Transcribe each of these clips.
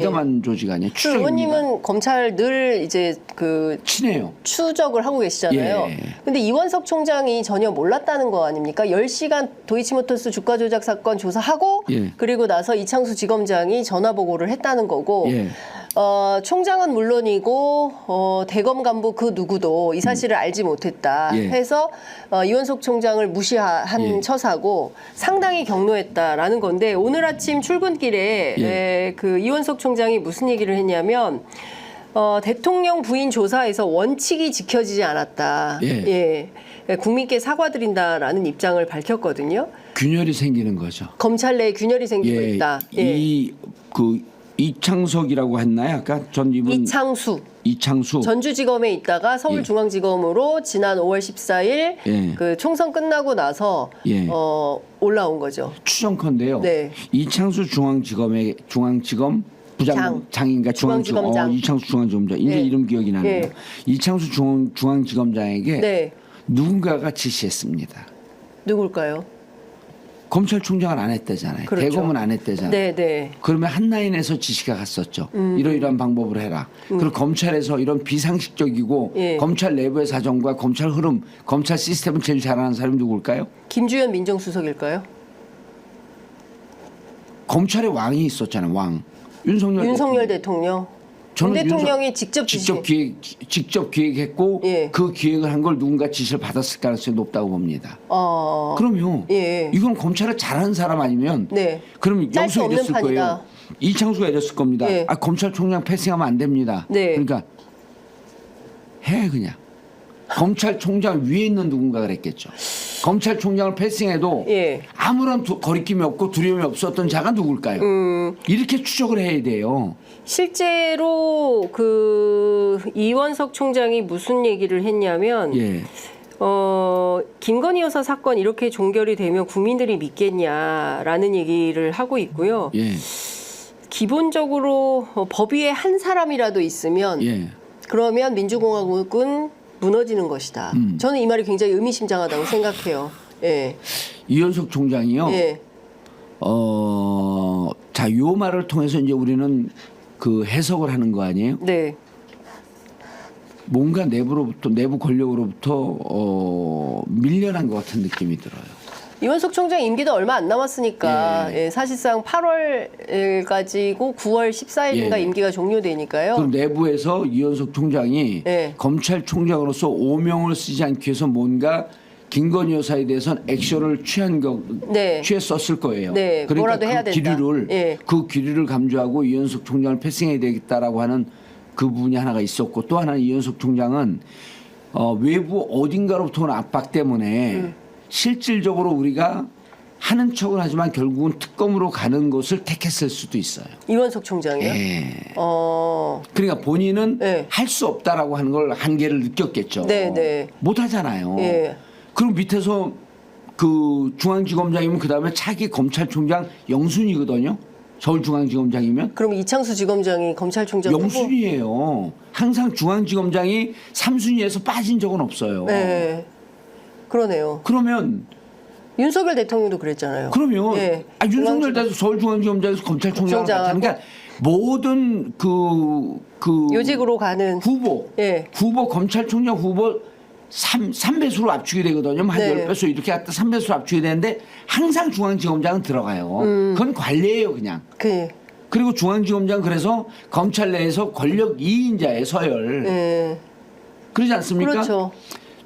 민감한 조직 아니에요? 그 추적입니다. 의원님은 검찰 늘 이제 그 친해요. 추적을 하고 계시잖아요. 예. 근데 이원석 총장이 전혀 몰랐다는 거 아닙니까? 10시간 도이치모터스 주가 조작 사건 조사하고 예. 그리고 나서 이창수 지검장이 전화 보고를 했다는 거고 예. 어, 총장은 물론이고 어, 대검 간부 그 누구도 이 사실을 알지 못했다 음. 예. 해서 어, 이원석 총장을 무시한 예. 처사고 상당히 경로했다라는 건데 오늘 아침 출근길에 예. 에, 그 이원석 총장이 무슨 얘기를 했냐면 어, 대통령 부인 조사에서 원칙이 지켜지지 않았다. 예. 예. 국민께 사과드린다라는 입장을 밝혔거든요. 균열이 생기는 거죠. 검찰 내에 균열이 생기고 예. 있다. 예. 이그 이창석이라고 했나요? 아까 전 이분 이창수 이창수. 전주지검에 있다가 예. 서울중앙지검으로 지난 5월 14일 예. 그 총선 끝나고 나서 예. 어, 올라온 거죠. 추정컨대요. 네. 이창수 중앙지검의 중앙지검 부장 장. 장인가 중앙지검 중앙지검장. 어, 이창수 중앙지검장 이제 네. 이름 기억이 나네요. 예. 이창수 중앙 중앙지검장에게 네. 누군가가 지시했습니다. 누굴까요? 검찰총장은 안 했다잖아요. 그렇죠. 대검은 안 했다잖아요. 네, 네. 그러면 한 라인에서 지시가 갔었죠. 음. 이러이러한 방법으로 해라. 그리고 검찰에서 이런 비상식적이고 예. 검찰 내부의 사정과 검찰 흐름, 검찰 시스템을 제일 잘하는 사람이 누굴까요? 김주현 민정수석일까요? 검찰의 왕이 있었잖아요. 왕. 윤석열. 윤석열 대통령. 대통령. 윤 저는 대통령이 윤석- 직접. 직접 기획 직접 기획했고 예. 그 기획을 한 걸 누군가 지시를 받았을 가능성이 높다고 봅니다. 어. 그럼요. 예. 이건 검찰을 잘하는 사람 아니면 네. 그럼 없는 이랬을 거예요. 이창수가 이랬을 겁니다. 예. 아 검찰총장 패싱하면 안 됩니다. 네. 그러니까 해 그냥. 검찰총장 위에 있는 누군가 그랬겠죠. 검찰총장을 패싱해도 예. 아무런 두- 거리낌이 없고 두려움이 없었던 자가 누굴까요? 음, 이렇게 추적을 해야 돼요. 실제로 그 이원석 총장이 무슨 얘기를 했냐면 예. 어, 김건희 여사 사건 이렇게 종결이 되면 국민들이 믿겠냐라는 얘기를 하고 있고요. 예. 기본적으로 어, 법 위에 한 사람이라도 있으면 예. 그러면 민주공화국은 무너지는 것이다. 음. 저는 이 말이 굉장히 의미심장하다고 생각해요. 예. 이현석 총장이요. 예. 어, 자, 요 말을 통해서 이제 우리는 그 해석을 하는 거 아니에요? 네. 뭔가 내부로부터 내부 권력으로부터 어, 밀려난 것 같은 느낌이 들어요. 이원석 총장 임기도 얼마 안 남았으니까 예, 사실상 8월까지고 9월 14일인가 예. 임기가 종료되니까요. 그 내부에서 이현석 총장이 네. 검찰총장으로서 오명을 쓰지 않기 위해서 뭔가 김건희 여사에 대해서는 액션을 취한 거 네. 취했었을 거예요. 네, 그러니까 뭐라도 해야 그 된다. 기류를 예. 그 기류를 감주하고 이현석 총장을 패싱해야 되겠다라고 하는 그 부분이 하나가 있었고 또 하나는 이현석 총장은 어, 외부 어딘가로부터 오는 압박 때문에 음. 실질적으로 우리가 하는 척은 하지만 결국은 특검으로 가는 것을 택했을 수도 있어요. 이원석 총장이요. 예. 어. 그러니까 본인은 네. 할수 없다라고 하는 걸 한계를 느꼈겠죠. 네, 네. 못 하잖아요. 예. 그럼 밑에서 그 중앙지검장이면 그 다음에 차기 검찰총장 영순이거든요. 서울중앙지검장이면 그럼 이창수 지검장이 검찰총장? 영순이에요. 항상 중앙지검장이 삼순위에서 빠진 적은 없어요. 네. 그러네요. 그러면 윤석열 대통령도 그랬잖아요. 그러면 예. 아, 윤석열 대통령 서울중앙지검장에서 검찰총장을 검찰총장하고 맡으니까 모든 그, 그 요직으로 가는 후보 예. 후보 검찰총장 후보 3, 삼배수로 압축이 되거든요. 한 네. 10배수 이렇게 갖다 3배수로 압축이 되는데 항상 중앙지검장은 들어가요. 음. 그건 관례예요, 그냥. 그 그리고 중앙지검장 그래서 검찰 내에서 권력 2인자의 서열. 예. 그러지 않습니까? 그렇죠.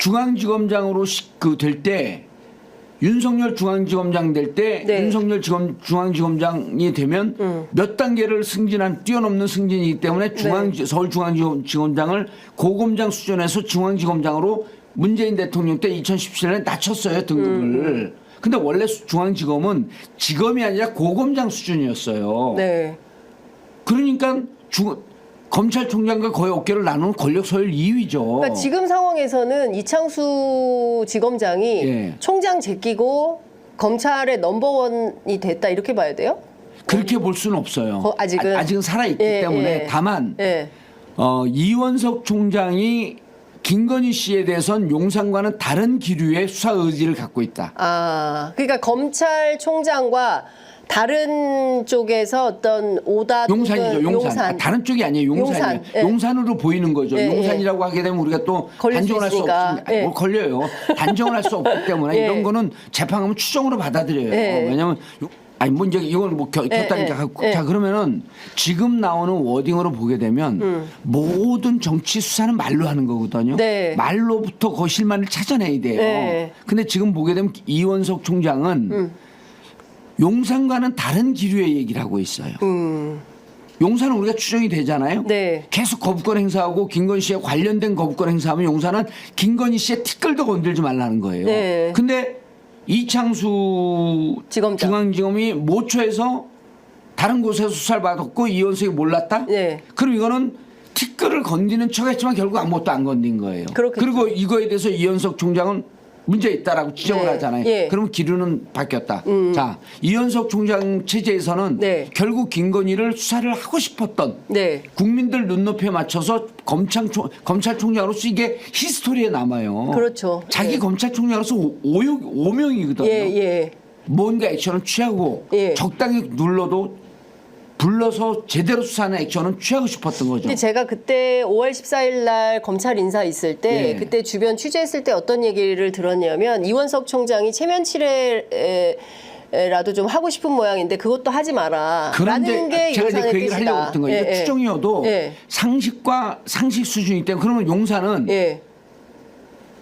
중앙지검장으로 그 될 때 윤석열 중앙지검장 될때 네. 윤석열 지검 중앙지검장이 되면 음. 몇 단계를 승진한 뛰어넘는 승진이기 때문에 중앙 네. 서울중앙지검장을 고검장 수준에서 중앙지검장으로 문재인 대통령 때 2017년에 낮췄어요 등급을. 음. 근데 원래 수- 중앙지검은 지검이 아니라 고검장 수준이었어요. 네. 그러니까 중, 검찰총장과 거의 어깨를 나누는 권력 서열 2위죠. 그러니까 지금 상황에서는 이창수 지검장이 예. 총장 제끼고 검찰의 넘버원이 됐다 이렇게 봐야 돼요? 그렇게 볼 수는 없어요. 어, 아직은? 아, 직은 살아있기 예, 때문에 예. 다만 예. 어, 이원석 총장이 김건희 씨에 대해선 용산과는 다른 기류의 수사 의지를 갖고 있다. 아, 그러니까 검찰총장과 다른 쪽에서 어떤 오다 용산이죠, 용산. 아, 다른 쪽이 아니에요, 용산이에요. 용산, 예. 용산으로 보이는 거죠. 예, 용산이라고 하게 되면 우리가 또 걸릴 수 단정을 할수 있으니까. 없습니다. 예. 뭘 걸려요. 단정을 할 수 없기 때문에 예. 이런 거는 재판하면 추정으로 받아들여요. 예. 왜냐하면 요- 아니 뭐 이제 이걸 뭐 겨, 예, 겼다니까 예, 예. 자 그러면은 지금 나오는 워딩으로 보게 되면 음. 모든 정치 수사는 말로 하는 거거든요. 네. 말로부터 그 실마리를 찾아내야 돼요. 네. 근데 지금 보게 되면 이원석 총장은 음. 용산과는 다른 기류의 얘기를 하고 있어요. 음. 용산은 우리가 추정이 되잖아요. 네. 계속 거부권 행사하고 김건희 씨에 관련된 거부권 행사하면 용산은 김건희 씨의 티끌도 건들지 말라는 거예요. 네. 근데 이창수 지검장. 중앙지검이 모처에서 다른 곳에서 수사를 받았고 이원석이 몰랐다? 네. 그럼 이거는 티끌을 건드는 척했지만 결국 아무것도 안 건든 거예요. 그렇겠죠. 리고 이거에 대해서 이현석 총장은 문제 있다라고 지적을 네. 하잖아요. 예. 음. 그럼 기류는 바뀌었다. 자, 이현석 총장 체제에서는 네. 결국 김건희를 수사를 하고 싶었던 네. 국민들 눈높이에 맞춰서 검찰총, 검찰총장으로서 이게 히스토리에 남아요. 그렇죠. 자기 예. 검찰총장으로서 오- 오명이거든요. 예, 예. 뭔가 액션을 취하고 예. 적당히 눌러도 불러서 제대로 수사하는 액션은 취하고 싶었던 거죠. 근데 제가 그때 5월 14일 날 검찰 인사 있을 때 예. 그때 주변 취재했을 때 어떤 얘기를 들었냐면 이원석 총장이 체면 치레라도 좀 하고 싶은 모양인데 그것도 하지 마라. 그런데 라는 게 제가 이제 용산의 그 얘기를 뜻이다. 하려고 했던 거예요. 예, 예. 추정이어도 예. 상식과 상식 수준이기 때문에 그러면 용산은 예.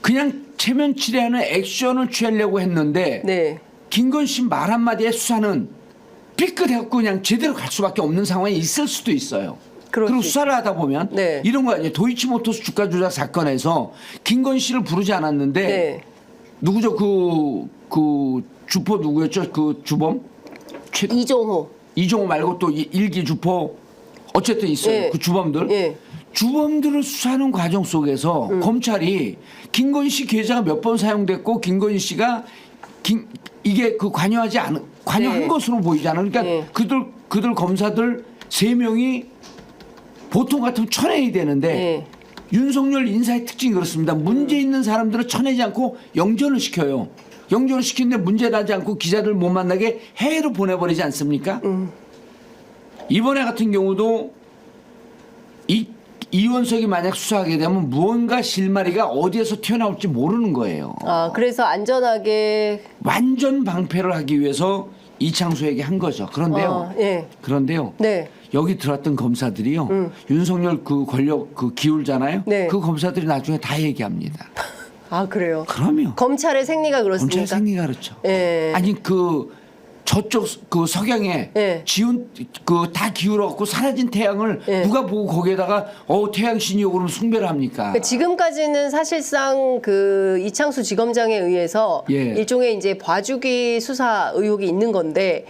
그냥 체면 치레하는 액션을 취하려고 했는데 네. 김건 씨말 한마디에 수사는 삐끗해갖고 그냥 제대로 갈 수밖에 없는 상황이 있을 수도 있어요. 그럴 그리고 수 수사를 하다 보면 네. 이런 거 아니에요. 도이치모터스 주가 조작 사건에서 김건 씨를 부르지 않았는데 네. 누구죠? 그, 그 주포 누구였죠? 그 주범? 최, 이종호. 이종호 말고 또 이- 일기 주포 어쨌든 있어요. 예. 그 주범들. 예. 주범들을 수사하는 과정 속에서 음. 검찰이 김건희 씨 계좌가 몇 번 사용됐고 김건희 씨가 김- 이게 그 관여하지 않은 관여한 네. 것으로 보이잖아요. 그러니까 네. 그들 그들 검사들 세 명이 보통 같으면 쳐내야 되는데 네. 윤석열 인사의 특징이 그렇습니다. 문제 있는 사람들을 쳐내지 않고 영전을 시켜요. 영전을 시키는데 문제 나지 않고 기자들 못 만나게 해외로 보내버리지 않습니까? 음. 이번에 같은 경우도 이 이원석이 만약 수사하게 되면 무언가 실마리가 어디에서 튀어나올지 모르는 거예요. 아, 그래서 안전하게 완전 방패를 하기 위해서 이창수에게 한 거죠. 그런데요. 어, 예. 그런데요. 네. 여기 들어왔던 검사들이요. 윤석열 그 권력 그 기울잖아요. 네. 그 검사들이 나중에 다 얘기합니다. 아, 그래요. 그럼요. 검찰의 생리가 그렇습니까? 검찰 생리가 그렇죠. 예. 아니 그 저쪽 그 석양에 예. 지운 그 다 기울어 갖고 사라진 태양을 예. 누가 보고 거기에다가 어 태양 신이요 그러면 숭배를 합니까? 그러니까 지금까지는 사실상 그 이창수 지검장에 의해서 예. 일종의 이제 봐주기 수사 의혹이 있는 건데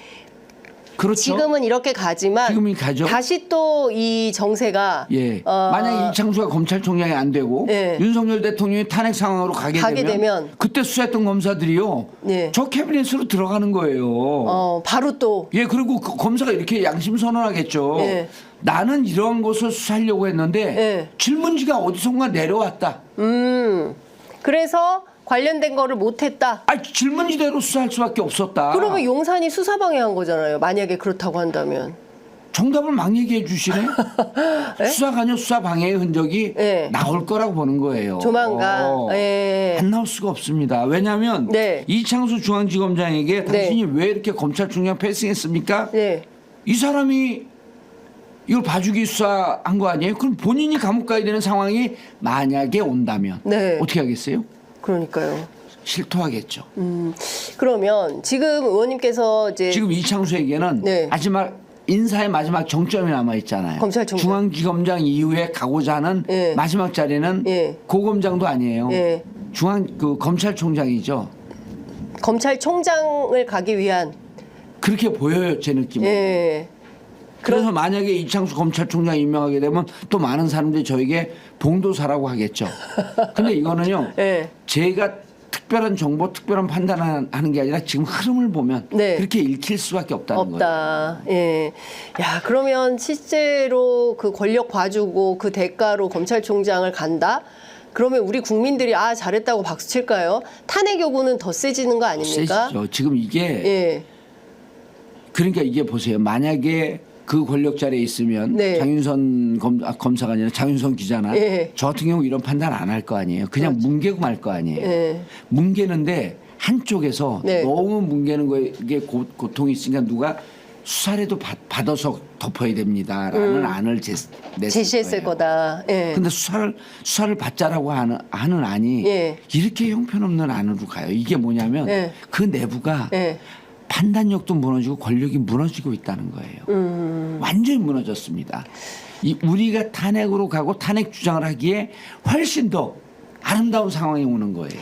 그렇죠. 지금은 이렇게 가지만 지금이 가죠. 다시 또 이 정세가 예. 어, 만약에 이창수가 검찰총장이 안 되고 예. 윤석열 대통령이 탄핵 상황으로 가게, 가게 되면, 되면 그때 수사했던 검사들이요. 예. 저 캐비넷으로 들어가는 거예요. 어, 바로 또 예, 그리고 그 검사가 이렇게 양심 선언하겠죠. 예. 나는 이러한 것을 수사하려고 했는데 예. 질문지가 어디선가 내려왔다. 음. 그래서 관련된 거를 못했다. 아, 질문지대로 수사할 수밖에 없었다. 그러면 용산이 수사 방해한 거잖아요. 만약에 그렇다고 한다면. 정답을 막 얘기해 주시네. 예? 수사 관여 수사 방해의 흔적이 예. 나올 거라고 보는 거예요. 조만간. 어. 예. 안 나올 수가 없습니다. 왜냐하면 네. 이창수 중앙지검장에게 당신이 왜 이렇게 검찰총장 패싱했습니까? 네. 이 사람이 이걸 봐주기 수사한 거 아니에요? 그럼 본인이 감옥 가야 되는 상황이 만약에 온다면 네. 어떻게 하겠어요? 그러니까요. 실토하겠죠. 음. 그러면 지금 의원님께서 이제 지금 이창수에게는 네. 마지막 인사의 마지막 정점이 남아 있잖아요. 검찰총장. 중앙지검장 이후에 가고자 하는 예. 마지막 자리는 예. 고검장도 아니에요. 예. 중앙 그 검찰총장이죠. 검찰총장을 가기 위한 그렇게 보여요 제 느낌은. 예. 그래서 만약에 이창수 검찰총장 임명하게 되면 또 많은 사람들이 저에게 봉도사라고 하겠죠. 근데 이거는요. 예. 제가 특별한 정보, 특별한 판단하는 게 아니라 지금 흐름을 보면 네. 그렇게 읽힐 수밖에 없다는 거예요. 없다. 예. 야, 그러면 실제로 그 권력 봐주고 그 대가로 검찰총장을 간다? 그러면 우리 국민들이 아, 잘했다고 박수 칠까요? 탄핵 요구는 더 세지는 거 아닙니까? 세지죠. 지금 이게 예. 그러니까 이게 보세요. 만약에 그 권력 자리에 있으면 네. 장윤선 검, 아, 검사가 아니라 장윤선 기자나 예. 저 같은 경우 이런 판단 안 할 거 아니에요. 그냥 뭉개고 말 거 아니에요. 예. 뭉개는데 한쪽에서 네. 너무 뭉개는 거에 이게 고, 고통이 있으니까 누가 수사라도 받, 받아서 덮어야 됩니다라는 안을 제, 냈을 음. 제시했을 거예요. 거다. 예. 근데 수사를 수사를 받자라고 하는 하는 안이 예. 이렇게 형편없는 안으로 가요. 이게 뭐냐면 예. 그 내부가 예. 판단력도 무너지고 권력이 무너지고 있다는 거예요. 음. 완전히 무너졌습니다. 이 우리가 탄핵으로 가고 탄핵 주장을 하기에 훨씬 더 아름다운 상황이 오는 거예요.